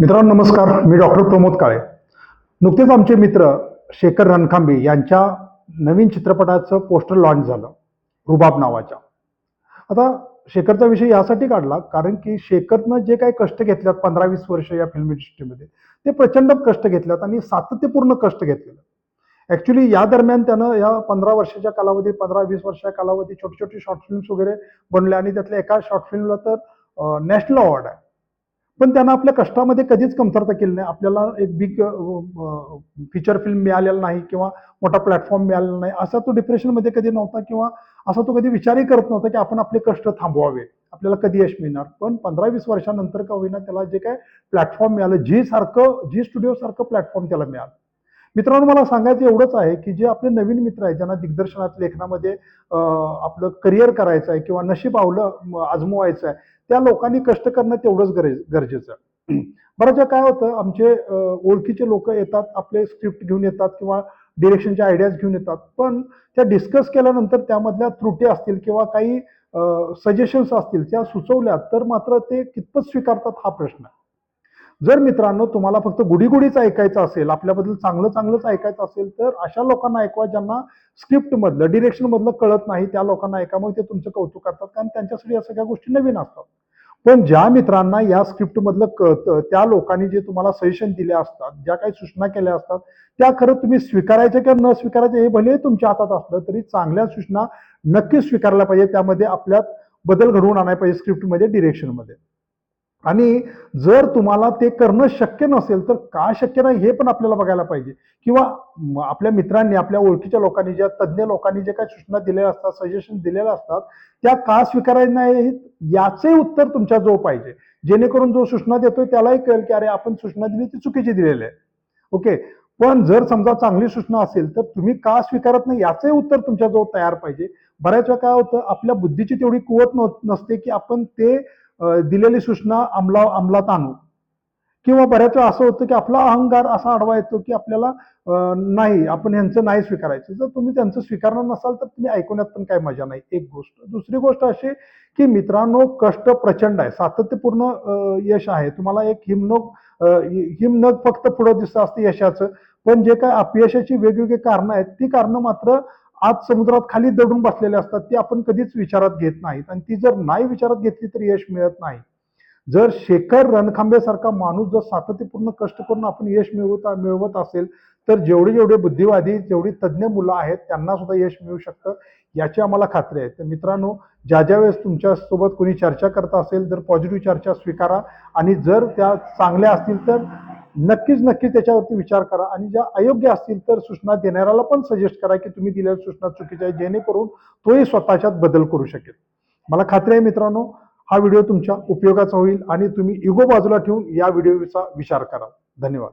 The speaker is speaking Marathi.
मित्रांनो नमस्कार. मी डॉक्टर प्रमोद काळे. नुकतेच आमचे मित्र शेखर रणखांबे यांच्या नवीन चित्रपटाचं पोस्टर लॉन्च झालं रुबाब नावाच्या. आता शेखरचा विषय यासाठी काढला कारण की शेखरनं जे काही कष्ट घेतल्यात पंधरा वीस वर्ष या फिल्म इंडस्ट्रीमध्ये ते प्रचंड कष्ट घेतल्यात आणि सातत्यपूर्ण कष्ट घेतलेलं. ॲक्च्युली या दरम्यान त्यानं या पंधरा वर्षाच्या कालावधी पंधरा वीस वर्षाच्या कालावधी छोटे छोटे शॉर्ट फिल्म्स वगैरे बनल्या आणि त्यातल्या एका शॉर्ट फिल्मला तर नॅशनल अवॉर्ड आहे. पण त्यांना आपल्या कष्टामध्ये कधीच कमतरता केली नाही. आपल्याला एक बिग फीचर फिल्म मिळालेला नाही किंवा मोठा प्लॅटफॉर्म मिळालेला नाही. असा तो डिप्रेशनमध्ये कधी नव्हता किंवा असा तो कधी विचारही करत नव्हता की आपण आपले कष्ट थांबवावे. आपल्याला कधी यश मिळणार? पण पंधरा वीस वर्षानंतर का होईना त्याला जे काय प्लॅटफॉर्म मिळालं जी सारखं जी स्टुडिओ सारखं प्लॅटफॉर्म त्याला मिळालं. मित्रांनो मला सांगायचं एवढंच आहे की जे आपले नवीन मित्र आहेत ज्यांना दिग्दर्शनात लेखनामध्ये आपलं करिअर करायचं आहे किंवा नशीब आवलं आजमवायचं आहे त्या लोकांनी कष्ट करणं तेवढंच गरज गरजेचं आहे. बऱ्याच काय होतं आमचे ओळखीचे लोक येतात आपले स्क्रिप्ट घेऊन येतात किंवा डिरेक्शनचे आयडियाज घेऊन येतात पण त्या डिस्कस केल्यानंतर त्यामधल्या त्रुटी असतील किंवा काही सजेशन्स असतील त्या सुचवल्या तर मात्र ते कितपत स्वीकारतात हा प्रश्न आहे. जर मित्रांनो तुम्हाला फक्त गुढीगुढीच ऐकायचं असेल आपल्याबद्दल चांगलं चांगलंच ऐकायचं असेल तर अशा लोकांना ऐकवा ज्यांना स्क्रिप्ट मधलं डिरेक्शन मधलं कळत नाही त्या लोकांना ऐका मग ते तुमचं कौतुक करतात कारण त्यांच्यासाठी या सगळ्या गोष्टी नवीन असतात. पण ज्या मित्रांना या स्क्रिप्ट मधलं कळतं त्या लोकांनी जे तुम्हाला सजेशन दिले असतात ज्या काही सूचना केल्या असतात त्या खरं तुम्ही स्वीकारायच्या किंवा न स्वीकारायच्या हे भले तुमच्या हातात असलं तरी चांगल्या सूचना नक्की स्वीकारल्या पाहिजे त्यामध्ये आपल्यात बदल घडवून आणायला पाहिजे स्क्रिप्टमध्ये डिरेक्शनमध्ये. आणि जर तुम्हाला ते करणं शक्य नसेल तर का शक्य नाही हे पण आपल्याला बघायला पाहिजे. किंवा आपल्या मित्रांनी आपल्या ओळखीच्या लोकांनी ज्या तज्ज्ञ लोकांनी जे काही सूचना दिलेल्या असतात सजेशन दिलेल्या असतात त्या का स्वीकारायच्या नाही याचे उत्तर तुमच्या जो पाहिजे. जेणेकरून जो सूचना देतोय त्यालाही कळेल की अरे आपण सूचना दिली ती चुकीची दिलेली आहे. ओके? पण जर समजा चांगली सूचना असेल तर तुम्ही का स्वीकारत नाही याचे उत्तर तुमच्याजवळ तयार पाहिजे. बऱ्याच वेळा काय होतं आपल्या बुद्धीची तेवढी कुवत नसते की आपण ते दिलेली सूचना अंमला अंमलात आणू. किंवा बऱ्याच वेळा असं होतं की आपला अहंकार असा आडवा येतो की आपल्याला नाही आपण ह्यांचं नाही स्वीकारायचं. जर तुम्ही त्यांचं स्वीकारणार नसाल तर तुम्ही ऐकण्यात पण काही मजा नाही. एक गोष्ट. दुसरी गोष्ट अशी की मित्रांनो कष्ट प्रचंड आहे. सातत्यपूर्ण यश आहे. तुम्हाला एक हिमनोक हिमनग फक्त पुढं दिसत असतं यशाचं. पण जे काय अपयशाची वेगवेगळी कारणं आहेत ती कारणं मात्र आज समुद्रात खाली दडून बसलेले असतात ती आपण कधीच विचारात घेत नाहीत. आणि ती जर नाही विचारात घेतली तर यश मिळत नाही. जर शेखर रणखांबेसारखा माणूस जर सातत्यपूर्ण कष्ट करून आपण यश मिळवत मिळवत असेल तर जेवढे जेवढे बुद्धिवादी जेवढी तज्ज्ञ मुलं आहेत त्यांना सुद्धा यश मिळू शकतं याची आम्हाला खात्री आहे. तर मित्रांनो ज्या ज्या वेळेस तुमच्यासोबत कोणी चर्चा करत असेल तर पॉझिटिव्ह चर्चा स्वीकारा. आणि जर त्या चांगल्या असतील तर नक्कीच नक्कीच त्याच्यावरती विचार करा. आणि ज्या अयोग्य असतील तर सूचना देणाऱ्याला पण सजेस्ट करा की तुम्ही दिलेल्या सूचना चुकीच्या आहेत जेणेकरून तोही स्वतःच्यात बदल करू शकेल. मला खात्री आहे मित्रांनो हा व्हिडिओ तुमच्या उपयोगाचा होईल आणि तुम्ही इगो बाजूला ठेवून या व्हिडिओचा विचार करा. धन्यवाद.